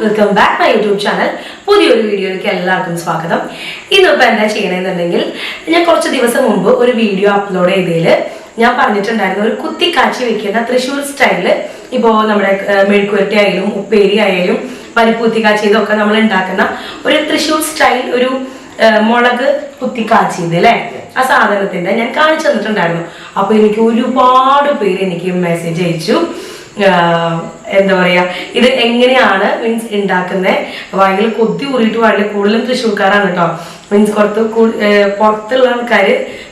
Welcome back my YouTube channel പുതിയൊരു വീഡിയോയിലേക്ക് എല്ലാവർക്കും സ്വാഗതം. ഇന്നിപ്പോൾ എന്താ ചെയ്യണമെന്നുണ്ടെങ്കിൽ ഞാൻ കുറച്ച് ദിവസം മുമ്പ് ഒരു വീഡിയോ അപ്ലോഡ് ചെയ്തതിൽ ഞാൻ പറഞ്ഞിട്ടുണ്ടായിരുന്നു ഒരു കുത്തി കാച്ചി വെക്കുന്ന തൃശ്ശൂർ സ്റ്റൈലിൽ ഇപ്പോൾ നമ്മുടെ മെഴുക്കുവരട്ടി ആയാലും ഉപ്പേരി ആയാലും പരിപ്പ് കുത്തിക്കാച്ചി ഇതൊക്കെ നമ്മൾ ഉണ്ടാക്കുന്ന ഒരു തൃശ്ശൂർ സ്റ്റൈൽ ഒരു മുളക് കുത്തിക്കാച്ചിയത് അല്ലേ? ആ സാധനത്തിന്റെ ഞാൻ കാണിച്ചു തന്നിട്ടുണ്ടായിരുന്നു. അപ്പോൾ എനിക്ക് ഒരുപാട് പേര് എനിക്ക് മെസ്സേജ് അയച്ചു. എന്താ പറയാ ഇത് എങ്ങനെയാണ് മീൻസ് ഉണ്ടാക്കുന്നത് ഭയങ്കര കൊത്തി ഊറിയിട്ട് പാടില്ല കൂടുതലും തൃശ്ശൂർക്കാരാണ് കേട്ടോ മീൻസ് പുറത്ത് പുറത്തുള്ള ആൾക്കാർ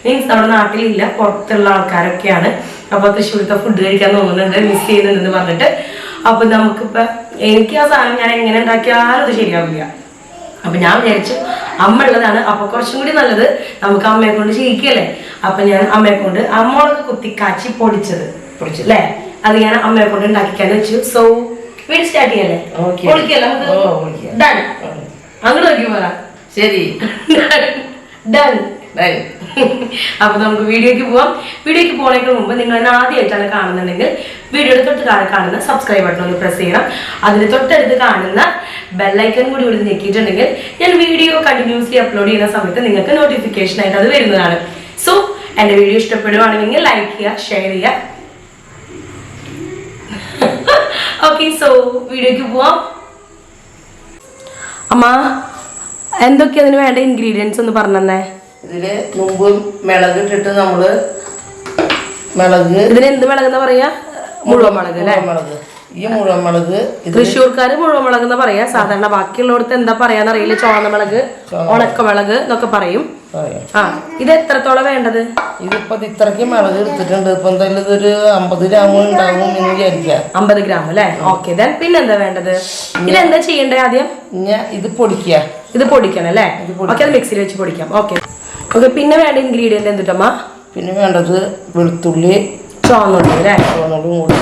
മീൻസ് നമ്മുടെ നാട്ടിലില്ല പുറത്തുള്ള ആൾക്കാരൊക്കെയാണ്. അപ്പൊ തൃശ്ശൂരത്തെ ഫുഡ് കഴിക്കാൻ തോന്നുന്നുണ്ട് മിസ് ചെയ്യുന്നുണ്ടെന്ന് പറഞ്ഞിട്ട്. അപ്പൊ നമുക്കിപ്പോ എനിക്ക് ആ സാധനം ഞാൻ എങ്ങനെ ഉണ്ടാക്കിയാലും അത് ശരിയാവില്ല. അപ്പൊ ഞാൻ വിചാരിച്ചു അമ്മ ഉള്ളതാണ് അപ്പൊ കുറച്ചും കൂടി നല്ലത് നമുക്ക് അമ്മയെ കൊണ്ട് ചെയ്യിക്കല്ലേ അപ്പൊ ഞാൻ അമ്മയെ കൊണ്ട് അമ്മളൊക്കെ കുത്തി കാച്ചി പൊടിച്ചത് പൊടിച്ചു അല്ലേ അത് ഞാൻ അമ്മയെ കൊണ്ട് ഉണ്ടാക്കിക്കാൻ വെച്ചു. സോ വീട് സ്റ്റാർട്ട് ചെയ്യല്ലേ. ഡൺ അങ്ങോട്ട് നോക്കി പറ ശരി. ഡൺ. അപ്പൊ നമുക്ക് വീഡിയോക്ക് പോവാം. വീഡിയോക്ക് പോണേക്ക് മുമ്പ് നിങ്ങൾ എന്നെ ആദ്യമായിട്ടാണ് കാണുന്നുണ്ടെങ്കിൽ വീഡിയോയുടെ തൊട്ട് താഴെ കാണുന്ന സബ്സ്ക്രൈബ് ബട്ടൺ ഒന്ന് പ്രസ് ചെയ്യണം. അതിന് തൊട്ടടുത്ത് കാണുന്ന ബെല്ലൈക്കൺ കൂടി ഇവിടെ ഞെക്കിയിട്ടുണ്ടെങ്കിൽ ഞാൻ വീഡിയോ കണ്ടിന്യൂസ്ലി അപ്ലോഡ് ചെയ്യുന്ന സമയത്ത് നിങ്ങൾക്ക് നോട്ടിഫിക്കേഷൻ ആയിട്ട് അത് വരുന്നതാണ്. സോ എന്റെ വീഡിയോ ഇഷ്ടപ്പെടുവാണെങ്കിൽ ലൈക്ക് ചെയ്യുക ഷെയർ ചെയ്യുക ഓക്കെ സോ വീഡിയോക്ക് പോവാം. അമ്മ എന്തൊക്കെയാ അതിന് വേണ്ട ഇൻഗ്രീഡിയൻസ് ഒന്ന് പറഞ്ഞേ ഇതിൽ മുമ്പ് മിളക് ഇട്ടിട്ട് നമ്മൾ മിളക് ഇതിന് എന്ത് മിളക് എന്ന് പറയാ? മുഴുവൻ മുളക് അല്ലേ? മുളക് ഈ മുഴുവൻ മുളക് തൃശ്ശൂർക്കാര് മുഴുവൻ മുളക് എന്ന് പറയാ. സാധാരണ ബാക്കിയുള്ളവർക്ക് എന്താ പറയാന്നറിയില്ല. ചോന്ന മുളക് ചുവന്ന മുളക്. ഉണക്കമുളക് എന്നൊക്കെ പറയാം. ആ ഇത് എത്രത്തോളം വേണ്ടത്? ഇതിപ്പോ ഇത് ഇത്രയ്ക്ക് മിളക് എടുത്തിട്ടുണ്ട്. ഇപ്പൊ എന്തായാലും ഇതൊരു അമ്പത് ഗ്രാം ഉണ്ടാവും എന്ന് വിചാരിക്കാം. അമ്പത് ഗ്രാം അല്ലേ? ഓക്കെ ദെൻ പിന്നെന്താ വേണ്ടത്? ഇതെന്താ ചെയ്യണ്ടേ ആദ്യം? ഞാൻ ഇത് പൊടിക്കുക ഇത് പൊടിക്കണം അല്ലേ? ഓക്കെ അത് മിക്സിയിൽ വെച്ച് പൊടിക്കാം. ഓക്കെ. ഓക്കെ പിന്നെ വേണ്ട ഇൻഗ്രീഡിയന്റ് എന്തിട്ടമ്മ പിന്നെ വേണ്ടത് വെളുത്തുള്ളി ചുവന്നുള്ളി അല്ലേ? ചുവന്നുള്ളിയും കൂടി.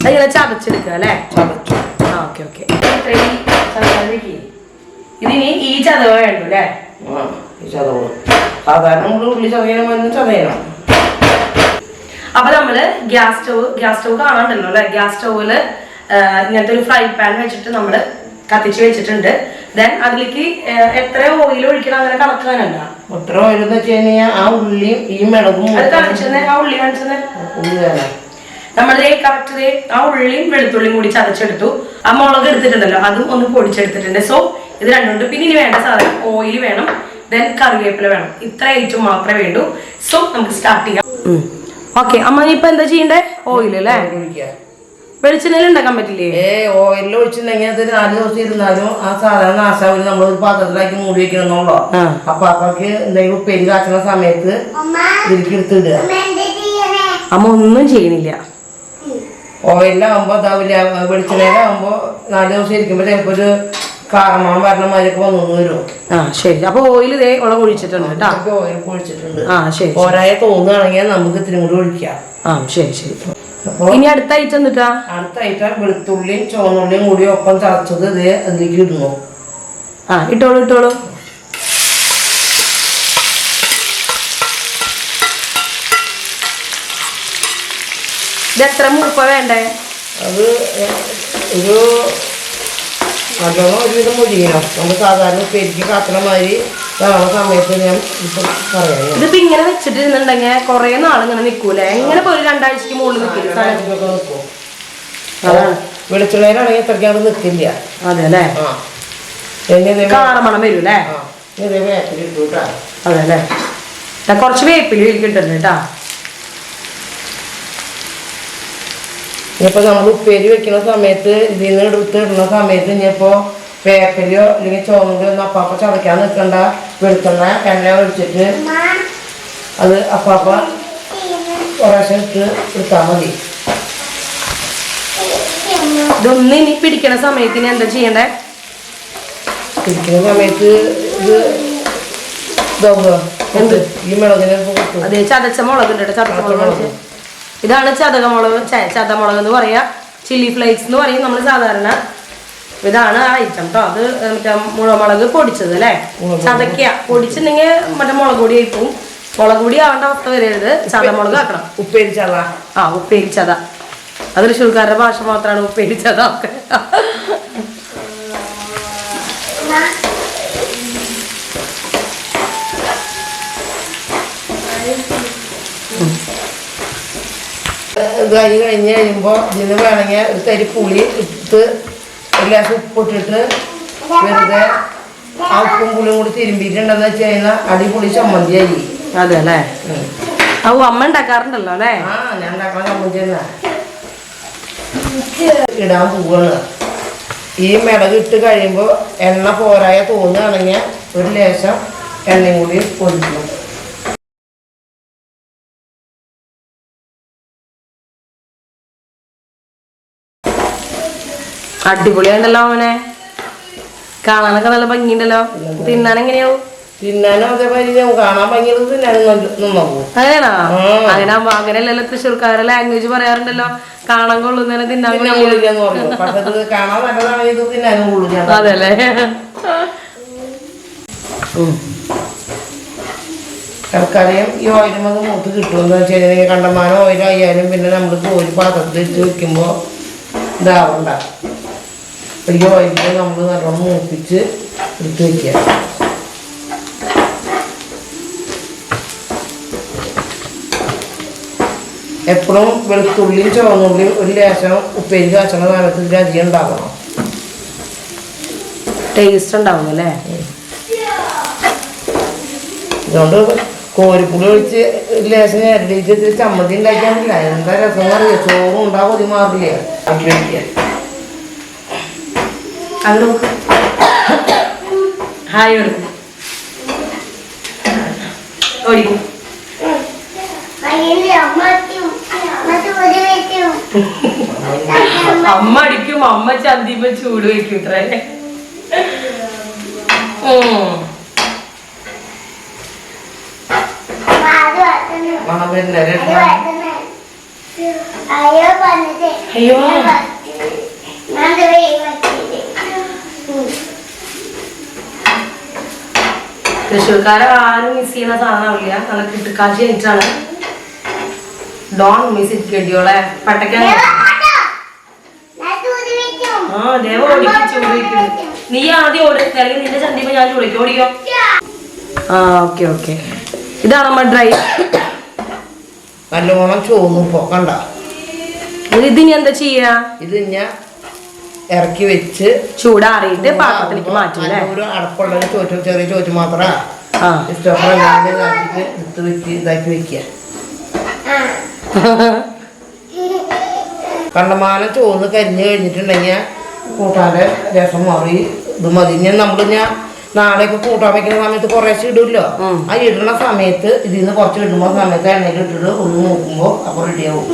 അതിങ്ങനെ ചതച്ചെടുക്കുക അല്ലേ? ചതച്ചു. ആ ഓക്കെ ഓക്കെ. ഇതിനി ഈ ചതവ വേണ്ടു അല്ലേ ഈ ചതവ് സാധാരണ നമ്മൾ ഉള്ളി ചതയണം എന്ന് ചതയണം. അപ്പൊ നമ്മൾ ഗ്യാസ് സ്റ്റവ് ഗ്യാസ് സ്റ്റവ് കാണാണ്ടല്ലോ അല്ലെ? ഗ്യാസ് സ്റ്റവിൽ ഇങ്ങനത്തെ ഒരു ഫ്രൈ പാൻ വെച്ചിട്ട് നമ്മൾ കത്തിച്ച് വെച്ചിട്ടുണ്ട്. ദെൻ അതിലേക്ക് എത്ര ഓയിൽ ഒഴിക്കണം അങ്ങനെ കണക്കാനല്ല? എത്ര വെച്ച് കഴിഞ്ഞാൽ ആ ഉള്ളിയും ഈ മിളകും അത് കാണിച്ചെന്നേ ആ ഉള്ളി കാണിച്ചെന്നേ. ഉള്ളി വേണം നമ്മൾ കറക്റ്റ് ആ ഉള്ളിയും വെളുത്തുള്ളിയും കൂടി ചതച്ചെടുത്തു. ആ മുളക് എടുത്തിട്ടുണ്ടല്ലോ അതും ഒന്ന് പൊടിച്ചെടുത്തിട്ടുണ്ട്. സോ ഇത് രണ്ടുണ്ട്. പിന്നെ ഇനി വേണ്ട സാധനം ഓയിൽ വേണം. ദെൻ കറിവേപ്പില വേണം. ഇത്ര ഐറ്റം മാത്രമേ വേണ്ടൂ. സോ നമുക്ക് സ്റ്റാർട്ട് ചെയ്യാം. ഓക്കെ അമ്മ ഇപ്പൊ എന്താ ചെയ്യണ്ടേ? ഓയിൽ അല്ലേ വെളിച്ചെണ്ണയിൽ ഉണ്ടാക്കാൻ പറ്റില്ലേ? ഏ ഓയിലിൽ ഒഴിച്ചിട്ടുണ്ടെങ്കിൽ അത് നാല് ദിവസം ഇരുന്നാലും ആ സാധനം നാശാവില്ല നമ്മൾ ഒരു പാത്രത്തിലാക്കി മൂടി വെക്കണമെന്നുള്ളോ. അപ്പൊ അപ്പൊക്ക് എന്തെങ്കിലും ഉപ്പേരി കാച്ചുന്ന സമയത്ത് ഇതിലേക്ക് എടുത്തിടുക അമ്മ ഒന്നും ചെയ്യണില്ല. ഓയിലാവുമ്പോ അതാവില്ല വെളിച്ചെണ്ണയിലാവുമ്പോ നാല് ദിവസം ഇരിക്കുമ്പോൾ ചിലപ്പോൾ ഒരു കാർമാൻ വരണമാരൊക്കെ വന്നു വരും. ആ ശരി. അപ്പൊ ഓയിൽ ഇതേ ഉളവ് ഒഴിച്ചിട്ടുണ്ട് കേട്ടോ ഓയിൽ പൊഴിച്ചിട്ടുണ്ട് ആ ശരി പോരായ തോന്നുകയാണെങ്കിൽ നമുക്ക് ഇത്തിരി കൂടി ഒഴിക്കാം. ആ ശരി ശരി. ഇനി അടുത്ത ഐറ്റം എന്നിട്ടാ? ഐറ്റം വെളുത്തുള്ളിയും ചുവന്നുള്ളിയും കൂടി ഒപ്പം ചതച്ചത് ഇത് അതിലേക്ക് ഇടുന്നു. ആ ഇട്ടോളൂ ഇട്ടോളൂ. ഇത് എത്ര മൂപ്പ വേണ്ടേ? അത് ഒരു നല്ലോണം ഒരുവിധം മുരിയണം നമ്മൾ സാധാരണ പെരുകി കാത്തണ മാതിരി നാളെ സമയത്ത് ഞാൻ ഇപ്പം പറയാം. ഇതിപ്പോ ഇങ്ങനെ വെച്ചിട്ടിരുന്നുണ്ടെങ്കിൽ കൊറേ നാൾ ഇങ്ങനെ നിക്കൂലേ? എങ്ങനെ പോയി രണ്ടാഴ്ചക്ക് മുകളിൽ നിൽക്കില്ല. അതാണ് വെളിച്ചുള്ളതിലാണെങ്കിൽ ഇത്രയ്ക്ക് നിൽക്കില്ല അതെ അല്ലേ കാറമണം വരും അല്ലേ വേപ്പിൽ അതെ അല്ലേ കൊറച്ച് കുറച്ച് വേപ്പിലും ഇരിക്കുന്നുണ്ട് കേട്ടാ. ഇനിയിപ്പോൾ നമ്മൾ ഉപ്പേരി വെക്കുന്ന സമയത്ത് ഇതിൽ നിന്ന് എടുത്ത് ഇടുന്ന സമയത്ത് ഇനിയിപ്പോൾ വേപ്പിലോ അല്ലെങ്കിൽ ചോറിലോ ഒന്നും അപ്പാപ്പ ചതയ്ക്കാൻ നിൽക്കണ്ട വെളുത്തുള്ള എണ്ണ ഒഴിച്ചിട്ട് അത് അപ്പാപ്പ പ്രാവശ്യം ഇട്ട് എടുത്താൽ മതി. ഇതൊന്നും ഇനി പിടിക്കണ സമയത്തിന് എന്താ ചെയ്യണ്ടേ? പിടിക്കുന്ന സമയത്ത് ഇത് ഇതാവുക എന്ത്? ഈ മുളകിനെ അതെ ചതച്ച മുളകുണ്ട് ചതച്ച മുളക്. ഇതാണ് ചതകമുളക് ചതമുളക് എന്ന് പറയാ. ചില്ലി ഫ്ലേക്സ് എന്ന് പറയും നമ്മൾ സാധാരണ. ഇതാണ് ആ ഐറ്റം കേട്ടോ അത് മറ്റേ മുളമുളക് പൊടിച്ചത് അല്ലേ? ചതക്കുക പൊടിച്ചിട്ടുണ്ടെങ്കിൽ മറ്റേ മുളക് പൊടി ആയിപ്പോ മുളക് പൊടി ആവേണ്ട അവസ്ഥ വരരുത്. ചതമുളക് ആക്കണം. ഉപ്പേരി ചത. ആ ഉപ്പേരി ചത. അത് തൃശ്ശൂർക്കാരുടെ ഭാഷ മാത്രമാണ് ഉപ്പേരി ചത ഒക്കെ. ഇതായി കഴിഞ്ഞ് കഴിയുമ്പോൾ ഇതിന് വേണമെങ്കിൽ ഒരു തരി പുളി ഇട്ട് ഒരു ഗ്ലാസ് ഉപ്പിട്ടിട്ട് വെറുതെ ആ ഉപ്പും പുളിയും കൂടി തിരുമ്പിയിട്ടുണ്ടെന്ന് വെച്ച് കഴിഞ്ഞാൽ അടിപൊളി ചമ്മന്തിയായി. അതെ അല്ലേ? ഓ അമ്മ ഉണ്ടാക്കാറുണ്ടല്ലോ അല്ലേ? ആ ഞാൻ ഉണ്ടാക്കണ ചമ്മന്തി തന്നെ ഇടാൻ പോവാണ്. ഈ മിളക് ഇട്ട് കഴിയുമ്പോൾ എണ്ണ പോരായ തോന്നുകയാണെങ്കിൽ ഒരു ലേശം എണ്ണയും കൂടി ഒഴിക്കണം അടിപൊളിയാണ്ടല്ലോ അവനെ കാണാനൊക്കെ നല്ല ഭംഗിയുണ്ടല്ലോ. തിന്നാൻ എങ്ങനെയാവും തിന്നാനും അതേമാതിരി കാണാൻ ഭയങ്കര തിന്നാനും നന്നാവും അങ്ങനെയാണോ അങ്ങനെ അങ്ങനെയല്ലല്ലോ തൃശ്ശൂർക്കാരെ ലാംഗ്വേജ് പറയാറുണ്ടല്ലോ. കാണാൻ കൊള്ളുന്നതിനെ തിന്നാൻ കൊള്ളില്ല കൊള്ളില്ലെന്ന് പക്ഷെ കാണാൻ നല്ലതാണെങ്കിൽ ഇത് അതെ അല്ലേ തൽക്കാലം ഈ ഓയിലും അത് മൂത്ത് കിട്ടുമെന്ന് വെച്ചാൽ കണ്ടമാനം ഓയിലായാലും പിന്നെ നമ്മൾ കോരി പാത്രത്തിൽ വെച്ച് വെക്കുമ്പോൾ ഇതാവണ്ട. ഈ ഓയിലിൽ നമ്മൾ നല്ലോണം മൂപ്പിച്ച് എടുത്ത് വയ്ക്കുക എപ്പോഴും വെളുത്തുള്ളിയും ചുവന്നുള്ളിയും ഒരു ലേശം ഉപ്പേരി കാച്ചണ കാലത്ത് ഇതിലധികം ഉണ്ടാവണം. ടേസ്റ്റ് ഉണ്ടാവും അല്ലേ? അതുകൊണ്ട് കോരിപ്പുളി ഒഴിച്ച് ലേശം ഇത്തിരി ചമ്മന്തി ഉണ്ടാക്കിയാൽ എന്താ രസം അറിയാം? ചോറും ഉണ്ടാവും അത് മാറില്ല? അത് ഹായ് കൊടുക്കും ഓടിക്കും. അമ്മ അടിക്കും അമ്മ ചന്തിപ്പ ചൂട് വെക്കും ഇത്ര. അയ്യോ പറഞ്ഞത് അയ്യോ. തൃശ്ശൂർക്കാരെ ആരും മിസ് ചെയ്യുന്ന സാധനമാവില്ല നല്ല കിട്ടുക്കാശി ആയിട്ടാണ് ഡോൺ മിസ് ഇരിക്കടിയോളെ പട്ടക്കാൻ ആ ദേവ ഓടിക്കും നീ ആദ്യം ഓടി. അല്ലെങ്കിൽ നിന്റെ ചന്തിപ്പോ ഞാൻ ചൂടിക്കും ഓടിക്കോ. ആ ഓക്കെ ഓക്കെ. ഇതാണ് നമ്മൾ ഡ്രൈ നല്ലോണം ചോന്നു പോക്കണ്ട ഇതിനി എന്താ ചെയ്യാ? ഇത് ഞാൻ ഇറക്കി വെച്ച് ചൂടാറിയിട്ട് പാത്രത്തിലേക്ക് മാറ്റും അല്ലേ? ഒരു അടപ്പുള്ള ചോറ്റ് ചെറിയ ചോറ്റ് മാത്രം. ആ. ഇഷ്ടപ്പെടാൻ ഇതാക്കിയിട്ട് എടുത്ത് വെച്ച് ഇതാക്കി വെക്കുക കണ്ടമാനം ചോന്ന് കരിഞ്ഞ് കഴിഞ്ഞിട്ടുണ്ടെങ്കിൽ കൂട്ടാന്റെ രസം മാറി ഇത് മതി. ഞാൻ നമ്മൾ ഞാൻ നാളെയൊക്കെ കൂട്ടാൻ വെക്കുന്ന സമയത്ത് കുറേശ്ശെ ഇടുമല്ലോ ആ ഇടുന്ന സമയത്ത് ഇതിൽ നിന്ന് കുറച്ച് ഇടുമ്പോൾ സമയത്ത് എണ്ണയിൽ ഇട്ടിട്ട് ഒന്ന് നോക്കുമ്പോൾ അപ്പോൾ റെഡിയാവും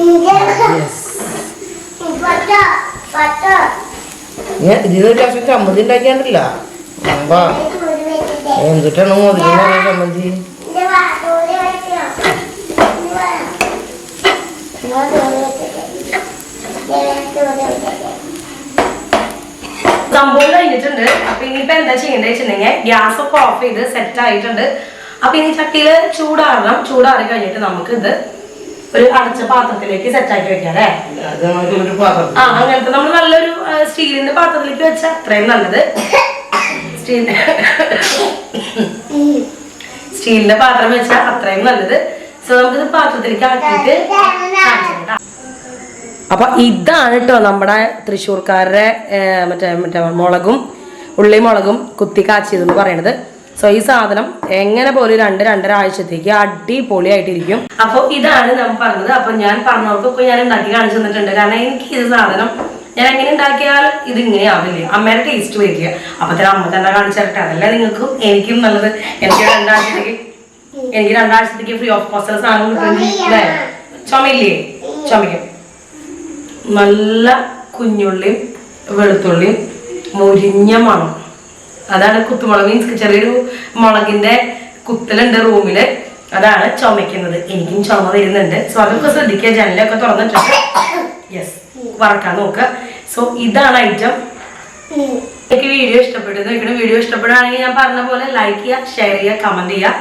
ഞാൻ ഇതിന് ഒരു ലക്ഷം ചമ്മന്തി ഉണ്ടാക്കിയാണ്ടില്ല. അമ്പാ എന്തിട്ടാണ് മോദിക്കുന്ന ചമ്മന്തി? സംഭവം കഴിഞ്ഞിട്ടുണ്ട്. അപ്പൊ ഇനിയിപ്പോ എന്താ ചെയ്യേണ്ടത് വെച്ചിട്ടുണ്ടെങ്കിൽ ഗ്യാസ് ഒക്കെ ഓഫ് ചെയ്ത് സെറ്റ് ആയിട്ടുണ്ട്. അപ്പൊ ഇനി ചട്ടിയിൽ ചൂടാറണം. ചൂടാറി കഴിഞ്ഞിട്ട് നമുക്ക് ഇത് ഒരു അടച്ച പാത്രത്തിലേക്ക് സെറ്റ് ആക്കി വെക്കാം അല്ലേ? ആ അങ്ങനത്തെ നമ്മൾ നല്ലൊരു സ്റ്റീലിന്റെ പാത്രത്തിലേക്ക് വെച്ച അത്രയും നല്ലത്. സ്റ്റീലിന്റെ സ്റ്റീലിന്റെ പാത്രം വെച്ച അത്രയും നല്ലത്. സോ നമുക്കിത് പാത്രത്തിലേക്ക് ആക്കിയിട്ട് അപ്പൊ ഇതാണ് കേട്ടോ നമ്മുടെ തൃശ്ശൂർക്കാരുടെ മറ്റേ മറ്റേ മുളകും ഉള്ളി മുളകും കുത്തി കാച്ചിയതെന്ന് പറയണത്. സോ ഈ സാധനം എങ്ങനെ പോലും രണ്ട് രണ്ടര ആഴ്ചത്തേക്ക് അടിപൊളിയായിട്ടിരിക്കും. അപ്പോൾ ഇതാണ് ഞാൻ പറഞ്ഞത്. അപ്പൊ ഞാൻ പറഞ്ഞവർക്കൊക്കെ ഞാൻ ഉണ്ടാക്കി കാണിച്ചു തന്നിട്ടുണ്ട്. കാരണം എനിക്ക് ഈ സാധനം ഞാൻ എങ്ങനെ ഉണ്ടാക്കിയാൽ ഇത് ഇങ്ങനെ ആവില്ല? അമ്മയുടെ ടേസ്റ്റ് വരില്ല അപ്പൊ തന്നെ അമ്മ തന്നെ കാണിച്ചിട്ട് അതല്ല നിങ്ങൾക്കും എനിക്കും നല്ലത്. എനിക്ക് രണ്ടാഴ്ചത്തേക്ക് എനിക്ക് രണ്ടാഴ്ചത്തേക്ക് ഫ്രീ ഓഫ് കോസ്റ്റ് സാധനം കിട്ടുന്നില്ലേ ചുമയില്ലേ? ചുമയ്ക്കും. നല്ല കുഞ്ഞുള്ളിയും വെളുത്തുള്ളിയും മുരിഞ്ഞ മണം. അതാണ് കുത്തുമുളക് മീൻസ് ചെറിയൊരു മുളകിന്റെ കുത്തലുണ്ട് റൂമിൽ. അതാണ് ചുമയ്ക്കുന്നത്. എനിക്കും ചുമ വരുന്നുണ്ട്. സോ അതൊക്കെ ശ്രദ്ധിക്കുക. ജനലൊക്കെ തുറന്നിട്ടുണ്ട്. യെസ് വറക്കാൻ നോക്കുക. സോ ഇതാണ് ഐറ്റം എനിക്ക് വീഡിയോ ഇഷ്ടപ്പെട്ടു നോക്കണം വീഡിയോ ഇഷ്ടപ്പെടുകയാണെങ്കിൽ ഞാൻ പറഞ്ഞ പോലെ ലൈക്ക് ചെയ്യുക ഷെയർ ചെയ്യുക കമന്റ് ചെയ്യുക.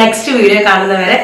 നെക്സ്റ്റ് വീഡിയോ കാണുന്നവരെ